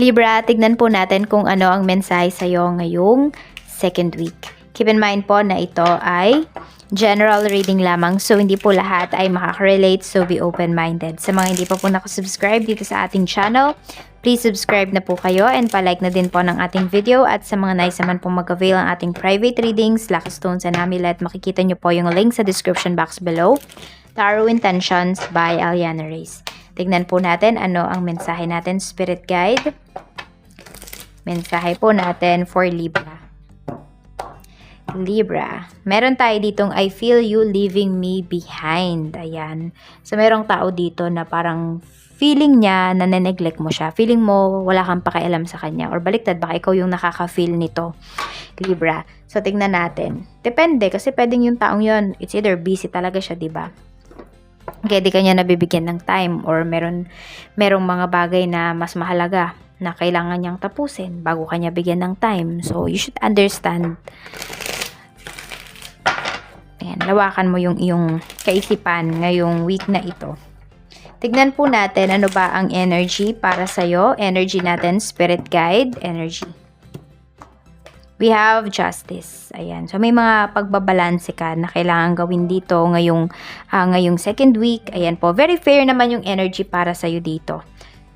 Libra, tignan po natin kung ano ang mensahe sa'yo ngayong second week. Keep in mind po na ito ay general reading lamang so hindi po lahat ay makaka-relate so be open-minded. Sa mga hindi pa po nakasubscribe dito sa ating channel, please subscribe na po kayo and palike na din po ng ating video at sa mga nais naman pong mag-avail ang ating private readings, Lucky Stones and Amulet, makikita nyo po yung link sa description box below. Tarot Intentions by Aliana Reyes. Tignan po natin ano ang mensahe natin, Spirit Guide. Mensahe po natin for Libra. Libra. Meron tayo ditong I feel you leaving me behind. Ayan. So, merong tao dito na parang feeling niya na neglect mo siya. Feeling mo wala kang pakialam sa kanya. Or baliktad, baka ikaw yung nakaka-feel nito. Libra. So, tignan natin. Depende kasi pwedeng yung taong yon it's either busy talaga siya, di ba? Kaya di kanya nabibigyan ng time or meron merong mga bagay na mas mahalaga na kailangan niyang tapusin bago kanya bigyan ng time. So, you should understand Ayan, lawakan mo yung iyong kaisipan ngayong week na ito. Tignan po natin ano ba ang energy para sa'yo. Energy natin, spirit guide, energy. We have justice. Ayan. So, may mga pagbabalanse ka na kailangan gawin dito ngayong, ah, ngayong second week. Ayan po. Very fair naman yung energy para sa'yo dito.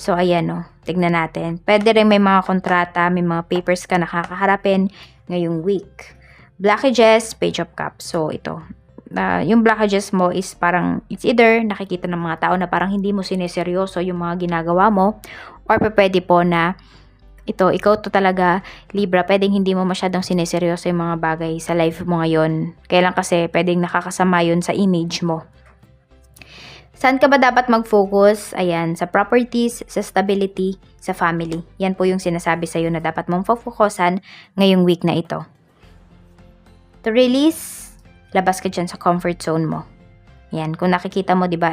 So, ayan o. Tignan natin. Pwede rin may mga kontrata, may mga papers ka nakakaharapin ngayong week. Blockages, page of cups. So, ito. Uh, yung blockages mo is parang, it's either nakikita ng mga tao na parang hindi mo sineseryoso yung mga ginagawa mo or pwede po na ito, ikaw to talaga, Libra, pwedeng hindi mo masyadong sineseryoso yung mga bagay sa life mo ngayon. Kailan kasi pwedeng nakakasama yun sa image mo. Saan ka ba dapat mag-focus? Ayan, sa properties, sa stability, sa family. Yan po yung sinasabi sa'yo na dapat mong focusan ngayong week na ito. To release, labas ka dyan sa comfort zone mo. Yan, kung nakikita mo, di ba,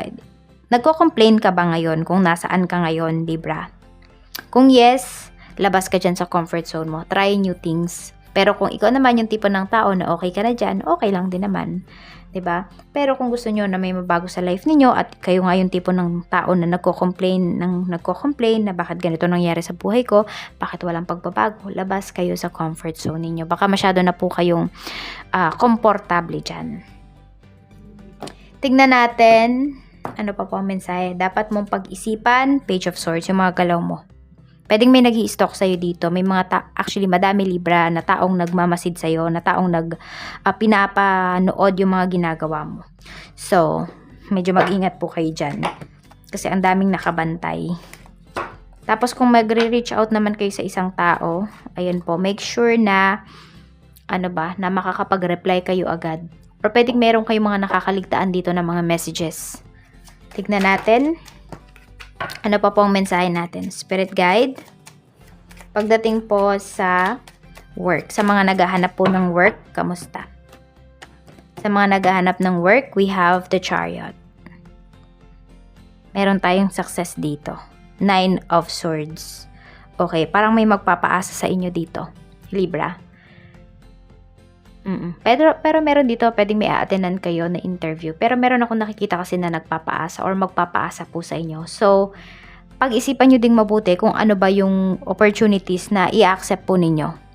nagko-complain ka ba ngayon kung nasaan ka ngayon, Libra? Kung yes, labas ka dyan sa comfort zone mo. Try new things. Pero kung ikaw naman yung tipo ng tao na okay ka na dyan, okay lang din naman. 'di ba? Pero kung gusto niyo na may mabago sa life niyo at kayo nga yung tipo ng tao na nagko-complain ng nagko-complain na bakit ganito nangyari sa buhay ko, bakit walang pagbabago, labas kayo sa comfort zone niyo. Baka masyado na po kayong uh, komportable diyan. Tignan natin ano pa po ang mensahe. Dapat mong pag-isipan, page of swords, yung mga galaw mo. Pwedeng may nag stock sa'yo dito. May mga, ta- actually, madami libra na taong nagmamasid sa'yo, na taong nag, uh, pinapanood yung mga ginagawa mo. So, medyo mag-ingat po kayo dyan. Kasi ang daming nakabantay. Tapos, kung magre-reach out naman kayo sa isang tao, ayan po, make sure na, ano ba, na makakapag-reply kayo agad. Or pwedeng meron kayong mga nakakaligtaan dito ng mga messages. Tignan natin. Ano pa po ang mensahe natin? Spirit guide. Pagdating po sa work. Sa mga naghahanap po ng work, kamusta? Sa mga naghahanap ng work, we have the chariot. Meron tayong success dito. Nine of swords. Okay, parang may magpapaasa sa inyo dito. Libra. Mm-mm. Pero, pero meron dito, pwedeng may a-attendan kayo na interview. Pero meron ako nakikita kasi na nagpapaasa or magpapaasa po sa inyo. So, pag-isipan nyo ding mabuti kung ano ba yung opportunities na i-accept po ninyo.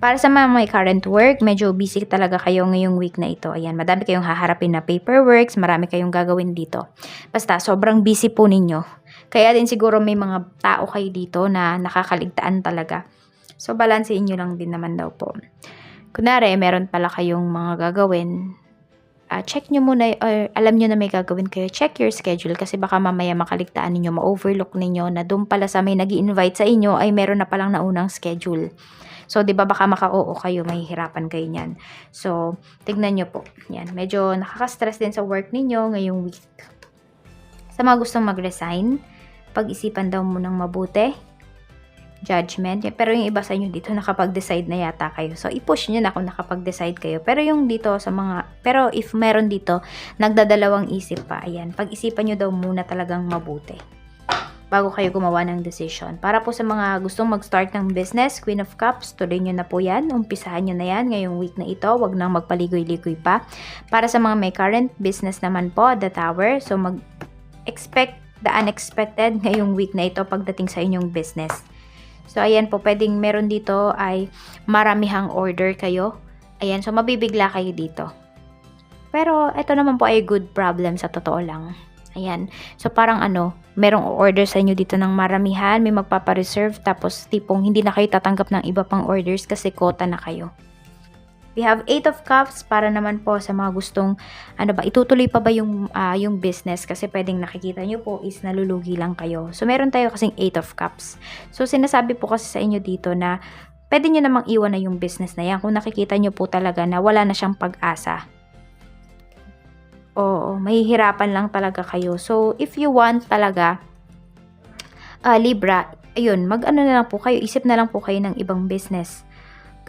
Para sa mga may current work, medyo busy talaga kayo ngayong week na ito. Ayan, madami kayong haharapin na paperworks, marami kayong gagawin dito. Basta, sobrang busy po ninyo. Kaya din siguro may mga tao kayo dito na nakakaligtaan talaga. So, balansein nyo lang din naman daw po. Kunwari, meron pala kayong mga gagawin. Uh, check nyo muna, or alam nyo na may gagawin kayo. Check your schedule kasi baka mamaya makaligtaan ninyo, ma-overlook ninyo na doon pala sa may nag invite sa inyo ay meron na palang naunang schedule. So, di ba baka maka-oo kayo, mahihirapan kayo niyan. So, tignan nyo po. Yan, medyo nakaka-stress din sa work ninyo ngayong week. Sa mga gustong mag-resign, pag-isipan daw munang mabuti judgment. Pero yung iba sa inyo dito, nakapag-decide na yata kayo. So, i-push nyo na kung nakapag-decide kayo. Pero yung dito sa mga, pero if meron dito, nagdadalawang isip pa, ayan, pag-isipan nyo daw muna talagang mabuti bago kayo gumawa ng decision. Para po sa mga gustong mag-start ng business, Queen of Cups, tuloy nyo na po yan. Umpisahan nyo na yan ngayong week na ito. Huwag nang magpaligoy-ligoy pa. Para sa mga may current business naman po, The Tower, so mag-expect the unexpected ngayong week na ito pagdating sa inyong business. So, ayan po, pwedeng meron dito ay maramihang order kayo. Ayan, so mabibigla kayo dito. Pero, ito naman po ay good problem sa totoo lang. Ayan. So, parang ano, merong order sa inyo dito ng maramihan, may magpapareserve, tapos tipong hindi na kayo tatanggap ng iba pang orders kasi quota na kayo. We have 8 of cups para naman po sa mga gustong ano ba itutuloy pa ba yung ah, yung business kasi pwedeng nakikita nyo po is nalulugi lang kayo. So meron tayo kasing 8 of cups. So sinasabi po kasi sa inyo dito na pwede nyo namang iwan na yung business na yan kung nakikita nyo po talaga na wala na siyang pag-asa. Oo, mahihirapan lang talaga kayo. So if you want talaga ah, Libra, ayun, mag-ano na lang po kayo, isip na lang po kayo ng ibang business.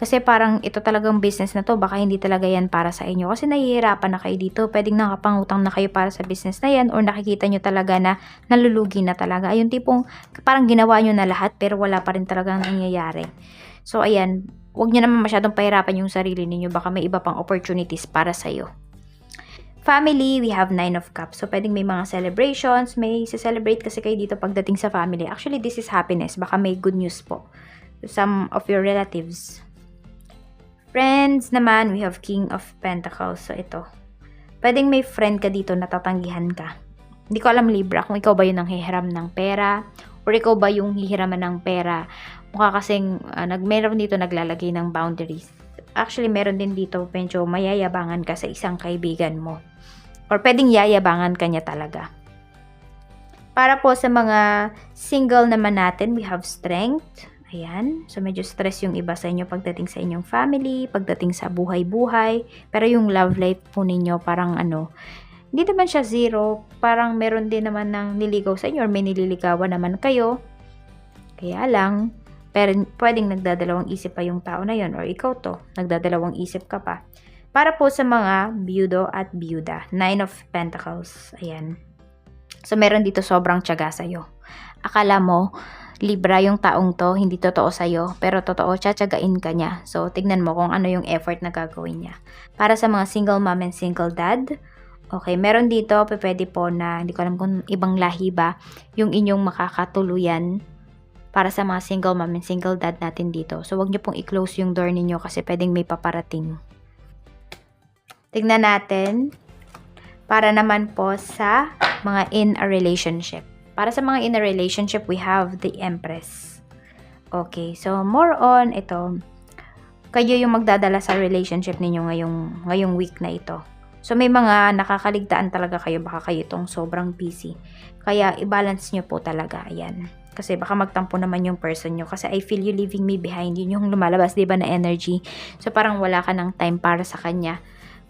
Kasi parang ito talagang business na to, baka hindi talaga yan para sa inyo. Kasi nahihirapan na kayo dito. Pwedeng nakapangutang na kayo para sa business na yan or nakikita nyo talaga na nalulugi na talaga. Ayun tipong parang ginawa nyo na lahat pero wala pa rin talagang nangyayari. So ayan, huwag nyo naman masyadong pahirapan yung sarili ninyo. Baka may iba pang opportunities para sa'yo. Family, we have nine of cups. So, pwedeng may mga celebrations. May celebrate kasi kayo dito pagdating sa family. Actually, this is happiness. Baka may good news po. Some of your relatives. Friends naman, we have King of Pentacles. So, ito. Pwedeng may friend ka dito na tatanggihan ka. Hindi ko alam, Libra, kung ikaw ba yung nanghihiram ng pera or ikaw ba yung hihiraman ng pera. Mukha kasing, uh, nag, meron dito naglalagay ng boundaries. Actually, meron din dito, medyo mayayabangan ka sa isang kaibigan mo. Or pwedeng yayabangan ka niya talaga. Para po sa mga single naman natin, we have strength. Ayan. So, medyo stress yung iba sa inyo pagdating sa inyong family, pagdating sa buhay-buhay. Pero yung love life po ninyo, parang ano, hindi naman siya zero. Parang meron din naman ng niligaw sa inyo or may nililigawan naman kayo. Kaya lang, pero pwedeng nagdadalawang isip pa yung tao na yon or ikaw to, nagdadalawang isip ka pa. Para po sa mga byudo at byuda, Nine of Pentacles. Ayan. So, meron dito sobrang tiyaga sa'yo. Akala mo, Libra yung taong to, hindi totoo sa'yo, pero totoo, tsatsagain ka niya. So, tignan mo kung ano yung effort na gagawin niya. Para sa mga single mom and single dad, okay, meron dito, pwede po na, hindi ko alam kung ibang lahi ba, yung inyong makakatuluyan para sa mga single mom and single dad natin dito. So, wag niyo pong i-close yung door ninyo kasi pwedeng may paparating. Tignan natin para naman po sa mga in a relationship. Para sa mga in a relationship, we have the Empress. Okay, so more on ito, kayo yung magdadala sa relationship ninyo ngayong, ngayong week na ito. So may mga nakakaligtaan talaga kayo, baka kayo itong sobrang busy. Kaya i-balance nyo po talaga, ayan. Kasi baka magtampo naman yung person nyo. Kasi I feel you leaving me behind. Yun yung lumalabas, di ba, na energy. So parang wala ka ng time para sa kanya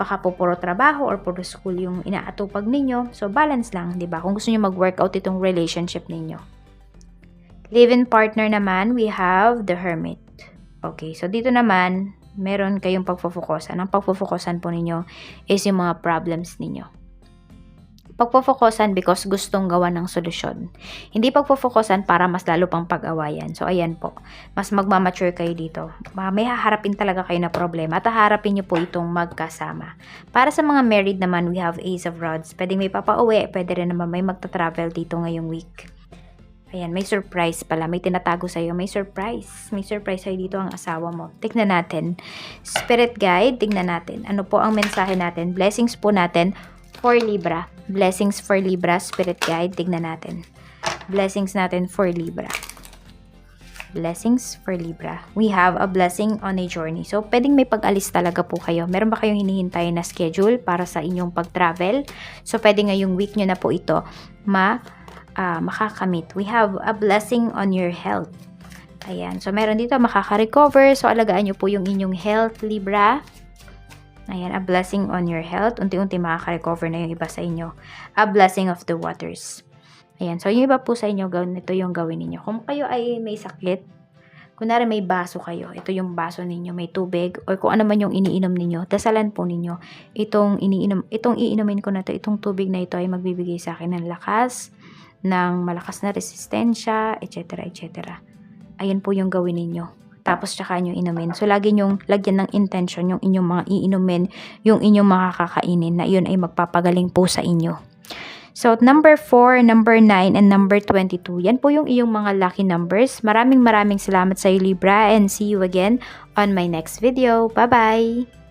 baka po puro trabaho or puro school yung inaatupag ninyo. So, balance lang, di ba? Kung gusto niyo mag-workout itong relationship ninyo. Live-in partner naman, we have the hermit. Okay, so dito naman, meron kayong pagfofokusan. Ang pagfofokusan po ninyo is yung mga problems ninyo pagpofokusan because gustong gawa ng solusyon. Hindi pagpofokusan para mas lalo pang pag-awayan. So, ayan po. Mas magmamature kayo dito. May haharapin talaga kayo na problema at haharapin nyo po itong magkasama. Para sa mga married naman, we have Ace of Rods. Pwede may papauwi, pwede rin naman may magta-travel dito ngayong week. Ayan, may surprise pala. May tinatago sa'yo. May surprise. May surprise sa'yo dito ang asawa mo. Tignan natin. Spirit guide, tignan natin. Ano po ang mensahe natin? Blessings po natin for Libra. Blessings for Libra, Spirit Guide. Tignan natin. Blessings natin for Libra. Blessings for Libra. We have a blessing on a journey. So, pwedeng may pag-alis talaga po kayo. Meron ba kayong hinihintay na schedule para sa inyong pag-travel? So, pwede ngayong week nyo na po ito ma, uh, makakamit. We have a blessing on your health. Ayan. So, meron dito makaka-recover. So, alagaan nyo po yung inyong health, Libra. Ayan, a blessing on your health. Unti-unti makaka-recover na yung iba sa inyo. A blessing of the waters. Ayan, so yung iba po sa inyo, ito yung gawin ninyo. Kung kayo ay may sakit, kunwari may baso kayo, ito yung baso ninyo, may tubig, or kung ano man yung iniinom ninyo, dasalan po ninyo, itong, iniinom, itong iinumin ko na to, itong tubig na ito ay magbibigay sa akin ng lakas, ng malakas na resistensya, etc. etc. Ayan po yung gawin ninyo tapos tsaka nyo inumin. So, lagi nyong lagyan ng intention yung inyong mga iinumin, yung inyong makakakainin na yun ay magpapagaling po sa inyo. So, number 4, number 9, and number 22. Yan po yung iyong mga lucky numbers. Maraming maraming salamat sa iyo, Libra, and see you again on my next video. Bye-bye!